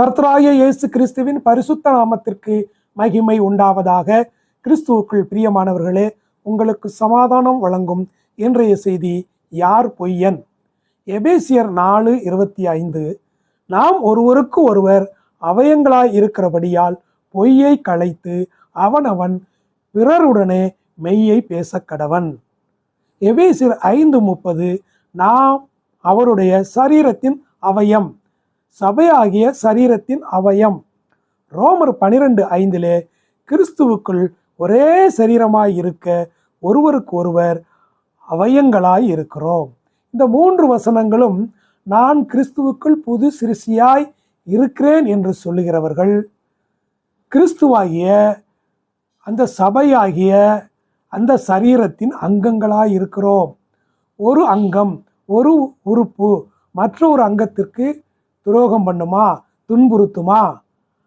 கர்த்தராய இயேசு கிறிஸ்துவின் பரிசுத்த நாமத்திற்கு மகிமை உண்டாவதாக. கிறிஸ்துவுக்குள் பிரியமானவர்களே உங்களுக்கு சமாதானம் வழங்கும் இன்றைய செய்தி யார் பொய்யன்? எபேசியர் நாலு இருபத்தி ஐந்து. நாம் ஒருவருக்கு ஒருவர் அவயங்களாய் இருக்கிறபடியால் பொய்யை களைத்து அவனவன் பிறருடனே மெய்யை பேசக் கடவன் எபேசியர் ஐந்து முப்பது. நாம் அவருடைய சரீரத்தின் அவயம். சபையாகிய சரீரத்தின் அவயம். ரோமர் பனிரெண்டு ஐந்திலே கிறிஸ்துவுக்குள் ஒரே சரீரமாய் இருக்க ஒருவருக்கு ஒருவர் அவயங்களாய் இருக்கிறோம். இந்த மூன்று வசனங்களும் நான் கிறிஸ்துவுக்குள் புது சிறுசியாய் இருக்கிறேன் என்று சொல்லுகிறவர்கள் கிறிஸ்துவாகிய அந்த சபையாகிய அந்த சரீரத்தின் அங்கங்களாய் இருக்கிறோம். ஒரு அங்கம் ஒரு உறுப்பு மற்ற ஒரு அங்கத்திற்கு துரோகம் பண்ணுமா? துன்புறுத்துமா?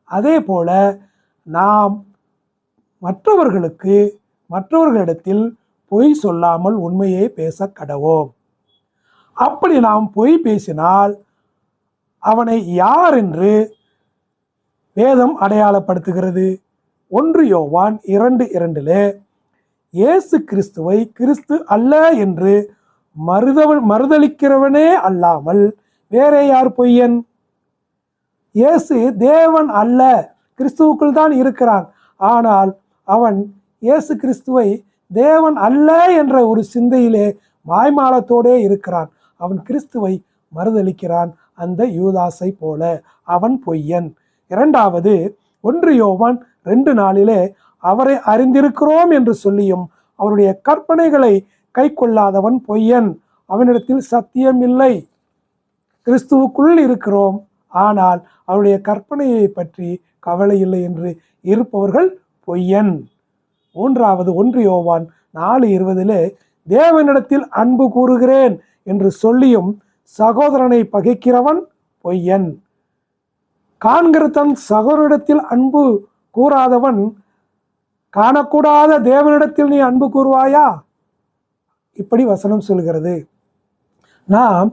அதே போல நாம் மற்றவர்களுக்கு மற்றவர்களிடத்தில் பொய் சொல்லாமல் உண்மையை பேச கடவோம். அப்படி நாம் பொய் பேசினால் அவனை யார் என்று வேதம் அடையாளப்படுத்துகிறது. ஒன்று யோவான் இரண்டு இரண்டிலே இயேசு கிறிஸ்துவை கிறிஸ்து அல்ல என்று மறுதவ மறுதளிக்கிறவனே அல்லாமல் வேறே யார் பொய்யன்? இயேசு தேவன் அல்ல. கிறிஸ்துவுக்குள் தான் இருக்கிறான். ஆனால் அவன் இயேசு கிறிஸ்துவை தேவன் அல்ல என்ற ஒரு சிந்தையிலே மாய்மாலத்தோடே இருக்கிறான். அவன் கிறிஸ்துவை மறுதளிக்கிறான். அந்த யூதாசை போல அவன் பொய்யன். இரண்டாவது ஒன்று யோவான் ரெண்டு நாளிலே அவரை அறிந்திருக்கிறோம் என்று சொல்லியும் அவருடைய கற்பனைகளை கை கொள்ளாதவன் பொய்யன். அவனிடத்தில் சத்தியம் இல்லை. கிறிஸ்துவுக்குள் இருக்கிறோம். ஆனால் அவருடைய கற்பனையை பற்றி கவலை இல்லை என்று இருப்பவர்கள் பொய்யன். மூன்றாவது ஒன்று யோவான் நாலு இருபதிலே தேவனிடத்தில் அன்பு கூறுகிறேன் என்று சொல்லியும் சகோதரனை பகைக்கிறவன் பொய்யன். காண்கிற தன் சகோதரிடத்தில் அன்பு கூறாதவன் காணக்கூடாத தேவனிடத்தில் நீ அன்பு கூறுவாயா? இப்படி வசனம் சொல்கிறது. நாம்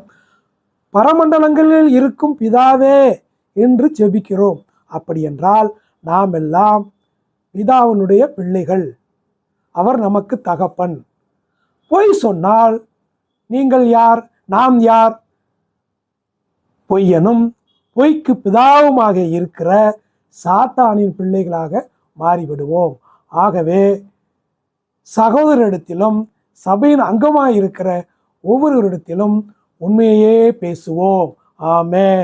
பரமண்டலங்களில் இருக்கும் பிதாவே என்று ஜெபிக்கிறோம். அப்படி என்றால் நாம் எல்லாம் பிதாவினுடைய பிள்ளைகள். அவர் நமக்கு தகப்பன். பொய் சொன்னால் நீங்கள் யார்? நாம் யார்? பொய்யனும் பொய்க்கு பிதாவுமாக இருக்கிற சாத்தானின் பிள்ளைகளாக மாறிவிடுவோம். ஆகவே சகோதரிடத்திலும் சபையின் அங்கமாக இருக்கிற ஒவ்வொருவரிடத்திலும் உண்மையே பேசுவோம். ஆமே